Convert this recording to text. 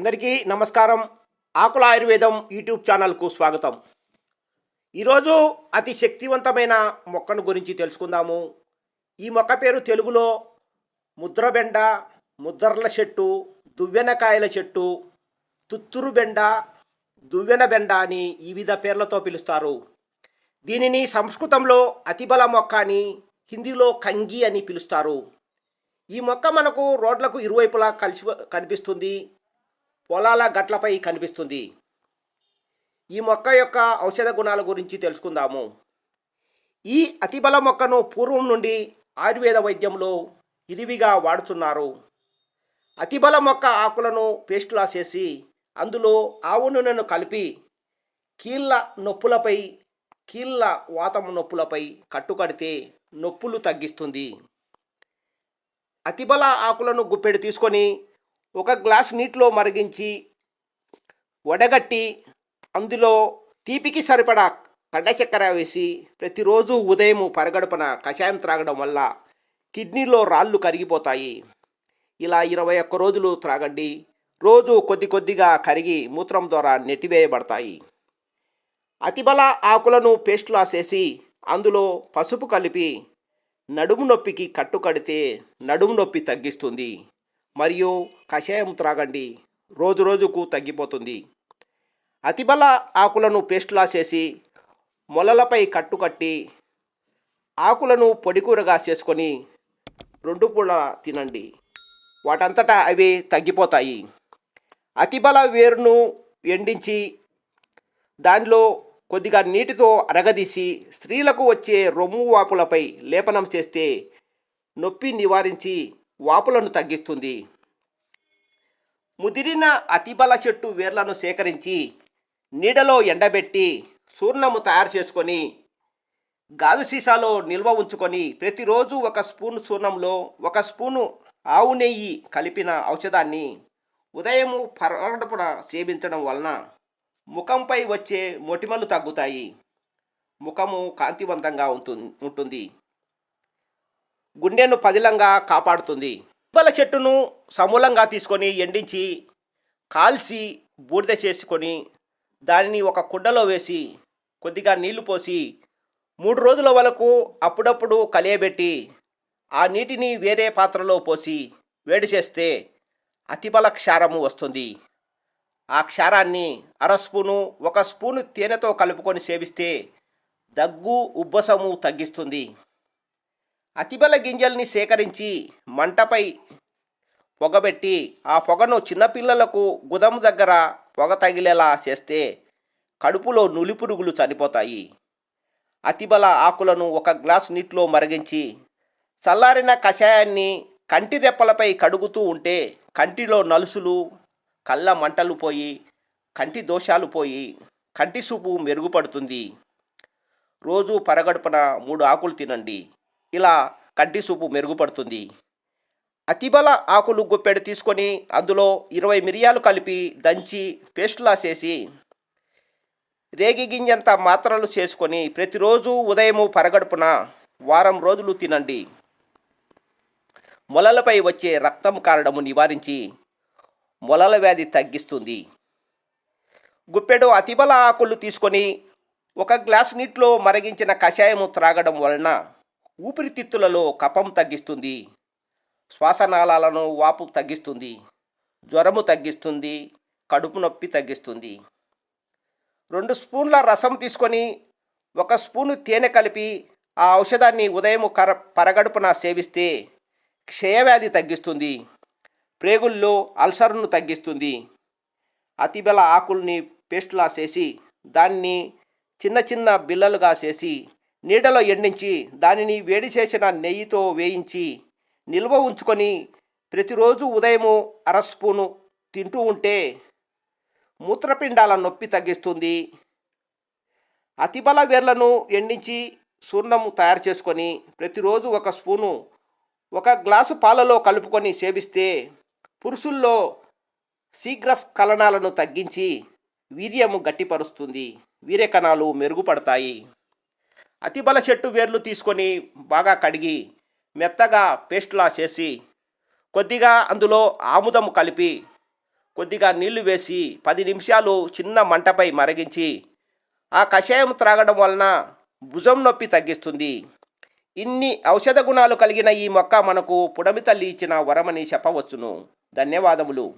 అందరికీ నమస్కారం. ఆకుల ఆయుర్వేదం యూట్యూబ్ ఛానల్కు స్వాగతం. ఈరోజు అతి శక్తివంతమైన మొక్కను గురించి తెలుసుకుందాము. ఈ మొక్క పేరు తెలుగులో ముద్రబెండ ముద్రల చెట్టు దువ్వెనకాయల చెట్టు తుత్తురు బెండ దువ్వెన బెండ అని వివిధ పేర్లతో పిలుస్తారు. దీనిని సంస్కృతంలో అతిబల మొక్క అని హిందీలో కంగి అని పిలుస్తారు. ఈ మొక్క మనకు రోడ్లకు ఇరువైపులా కలిసి కనిపిస్తుంది. పొలాల గట్లపై కనిపిస్తుంది. ఈ మొక్క యొక్క ఔషధ గుణాల గురించి తెలుసుకుందాము. ఈ అతిబల మొక్కను పూర్వం నుండి ఆయుర్వేద వైద్యంలో ఇరివిగా వాడుతున్నారు. అతిబల మొక్క ఆకులను పేస్టులా చేసి అందులో ఆవు నూనెను కలిపి కీళ్ళ నొప్పులపై కీళ్ళ వాతం నొప్పులపై కట్టుకడితే నొప్పులు తగ్గిస్తుంది. అతిబల ఆకులను గుప్పెడు తీసుకొని ఒక గ్లాస్ నీటిలో మరిగించి వడగట్టి అందులో తీపికి సరిపడా కండ చక్కెర వేసి ప్రతిరోజు ఉదయం పరగడుపున కషాయం త్రాగడం వల్ల కిడ్నీలో రాళ్ళు కరిగిపోతాయి. ఇలా ఇరవై ఒక్క రోజులు త్రాగండి. రోజు కొద్ది కొద్దిగా కరిగి మూత్రం ద్వారా నెట్టివేయబడతాయి. అతిబల ఆకులను పేస్టులా చేసి అందులో పసుపు కలిపి నడుము నొప్పికి కట్టు కడితే నడుము నొప్పి తగ్గిస్తుంది. మరియు కషాయం త్రాగండి. రోజు రోజుకు తగ్గిపోతుంది. అతిబల ఆకులను పేస్టులా చేసి మొలలపై కట్టుకట్టి ఆకులను పొడికూరగా చేసుకొని రెండు పూల తినండి. వాటంతటా అవి తగ్గిపోతాయి. అతిబల వేరును ఎండించి దానిలో కొద్దిగా నీటితో అరగదీసి స్త్రీలకు వచ్చే రొమ్ము వాపులపై లేపనం చేస్తే నొప్పి నివారించి వాపులను తగ్గిస్తుంది. ముదిరిన అతిబల చెట్టు వేర్లను సేకరించి నీడలో ఎండబెట్టి సూర్ణము తయారు చేసుకొని గాజు సీసాలో నిల్వ ఉంచుకొని ప్రతిరోజు ఒక స్పూన్ చూర్ణంలో ఒక స్పూను ఆవు నెయ్యి కలిపిన ఔషధాన్ని ఉదయము పరగడపున సేవించడం వలన ముఖంపై వచ్చే మొటిమలు తగ్గుతాయి. ముఖము కాంతివంతంగా ఉంటుంది ఉంటుంది. గుండెను పదిలంగా కాపాడుతుంది. ఇబ్బల చెట్టును సమూలంగా తీసుకొని ఎండించి కాల్చి బూడిద చేసుకొని దానిని ఒక కుండలో వేసి కొద్దిగా నీళ్ళు పోసి మూడు రోజుల వరకు అప్పుడప్పుడు కలియబెట్టి ఆ నీటిని వేరే పాత్రలో పోసి వేడి చేస్తే అతిబల క్షారము వస్తుంది. ఆ క్షారాన్ని అర స్పూను ఒక స్పూను తేనెతో కలుపుకొని సేవిస్తే దగ్గు ఉబ్బసము తగ్గిస్తుంది. అతిబల గింజల్ని సేకరించి మంటపై పొగబెట్టి ఆ పొగను చిన్నపిల్లలకు గుదము దగ్గర పొగ తగిలేలా చేస్తే కడుపులో నులిపురుగులు చనిపోతాయి. అతిబల ఆకులను ఒక గ్లాస్ నీటిలో మరిగించి చల్లారిన కషాయాన్ని కంటి రెప్పలపై కడుగుతూ ఉంటే కంటిలో నలుసులు కళ్ళ మంటలు పోయి కంటి దోషాలు పోయి కంటి చూపు మెరుగుపడుతుంది. రోజు పరగడుపున మూడు ఆకులు తినండి. ఇలా కంటి చూపు మెరుగుపడుతుంది. అతిబల ఆకులు గుప్పెడు తీసుకొని అందులో ఇరవై మిరియాలు కలిపి దంచి పేస్టులా చేసి రేగి గింజంత మాత్రలు చేసుకొని ప్రతిరోజు ఉదయము పరగడుపున వారం రోజులు తినండి. మొలలపై వచ్చే రక్తం కారడము నివారించి మొలల వ్యాధి తగ్గిస్తుంది. గుప్పెడు అతిబల ఆకులు తీసుకొని ఒక గ్లాస్ నీటిలో మరిగించిన కషాయము త్రాగడం వలన ఊపిరితిత్తులలో కపం తగ్గిస్తుంది శ్వాసనాళాలను వాపు తగ్గిస్తుంది జ్వరము తగ్గిస్తుంది కడుపు నొప్పి తగ్గిస్తుంది. రెండు స్పూన్ల రసం తీసుకొని ఒక స్పూను తేనె కలిపి ఆ ఔషధాన్ని ఉదయం కర పరగడుపున సేవిస్తే క్షయవ్యాధి తగ్గిస్తుంది ప్రేగుల్లో అల్సర్ను తగ్గిస్తుంది. అతిబెల ఆకుల్ని పేస్టులా చేసి దాన్ని చిన్న చిన్న బిళ్ళలుగా చేసి నీడలో ఎండించి దానిని వేడి చేసిన నెయ్యితో వేయించి నిల్వ ఉంచుకొని ప్రతిరోజు ఉదయము అర స్పూను తింటూ ఉంటే మూత్రపిండాల నొప్పి తగ్గిస్తుంది. అతిబల వేర్లను ఎండించి సూర్ణము తయారు చేసుకొని ప్రతిరోజు ఒక స్పూను ఒక గ్లాసు పాలలో కలుపుకొని సేవిస్తే పురుషుల్లో శీఘ్ర స్ఖలనాలను తగ్గించి వీర్యము గట్టిపరుస్తుంది. వీర్యకణాలు మెరుగుపడతాయి. అతిబల చెట్టు వేర్లు తీసుకొని బాగా కడిగి మెత్తగా పేస్టులా చేసి కొద్దిగా అందులో ఆముదం కలిపి కొద్దిగా నీళ్ళు వేసి పది నిమిషాలు చిన్న మంటపై మరిగించి ఆ కషాయం త్రాగడం వలన భుజం నొప్పి తగ్గిస్తుంది. ఇన్ని ఔషధ గుణాలు కలిగిన ఈ మొక్క మనకు పుడమి తల్లి ఇచ్చిన వరమని చెప్పవచ్చును. ధన్యవాదములు.